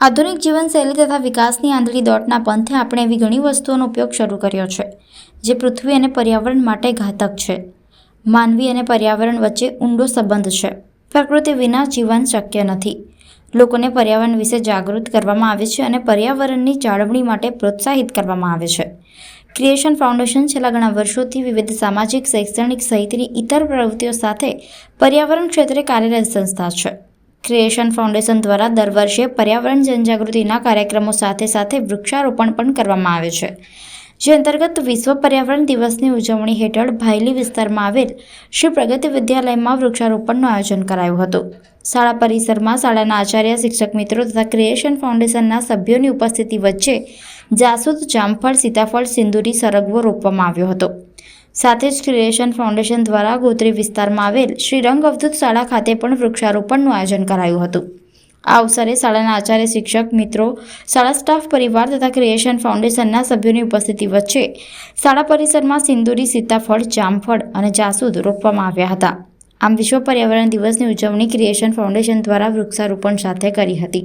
આધુનિક જીવનશૈલી તથા વિકાસની આંધળી દોટના પંથે આપણે એવી ઘણી વસ્તુઓનો ઉપયોગ શરૂ કર્યો છે, જે પૃથ્વી અને પર્યાવરણ માટે ઘાતક છે. માનવી અને પર્યાવરણ વચ્ચે ઊંડો સંબંધ છે. પ્રકૃતિ વિના જીવન શક્ય નથી. લોકોને પર્યાવરણ વિશે જાગૃત કરવામાં આવે છે અને પર્યાવરણની જાળવણી માટે પ્રોત્સાહિત કરવામાં આવે છે. ક્રિએશન ફાઉન્ડેશન છેલ્લા ઘણા વર્ષોથી વિવિધ સામાજિક, શૈક્ષણિક સહિતની ઇતર પ્રવૃત્તિઓ સાથે પર્યાવરણ ક્ષેત્રે કાર્યરત સંસ્થા છે. ક્રિએશન ફાઉન્ડેશન દ્વારા દર વર્ષે પર્યાવરણ જનજાગૃતિના કાર્યક્રમો સાથે સાથે વૃક્ષારોપણ પણ કરવામાં આવે છે. જે અંતર્ગત વિશ્વ પર્યાવરણ દિવસની ઉજવણી હેઠળ ભાયલી વિસ્તારમાં આવેલ શ્રી પ્રગતિ વિદ્યાલયમાં વૃક્ષારોપણનું આયોજન કરાયું હતું. શાળા પરિસરમાં શાળાના આચાર્ય, શિક્ષક મિત્રો તથા ક્રિએશન ફાઉન્ડેશનના સભ્યોની ઉપસ્થિતિ વચ્ચે જાસૂદ, જામફળ, સીતાફળ, સિંદુરી, સરગવો રોપવામાં આવ્યો હતો. સાથે જ ક્રિએશન ફાઉન્ડેશન દ્વારા ગોત્રી વિસ્તારમાં આવેલ શ્રી રંગ અવધૂત શાળા ખાતે પણ વૃક્ષારોપણનું આયોજન કરાયું હતું. આ અવસરે શાળાના આચાર્ય, શિક્ષક, મિત્રો, શાળા સ્ટાફ, પરિવાર તથા ક્રિએશન ફાઉન્ડેશનના સભ્યોની ઉપસ્થિતિ વચ્ચે શાળા પરિસરમાં સિંદુરી, સીતાફળ, જામફળ અને જાસૂદ રોપવામાં આવ્યા હતા. આમ વિશ્વ પર્યાવરણ દિવસની ઉજવણી ક્રિએશન ફાઉન્ડેશન દ્વારા વૃક્ષારોપણ સાથે કરી હતી.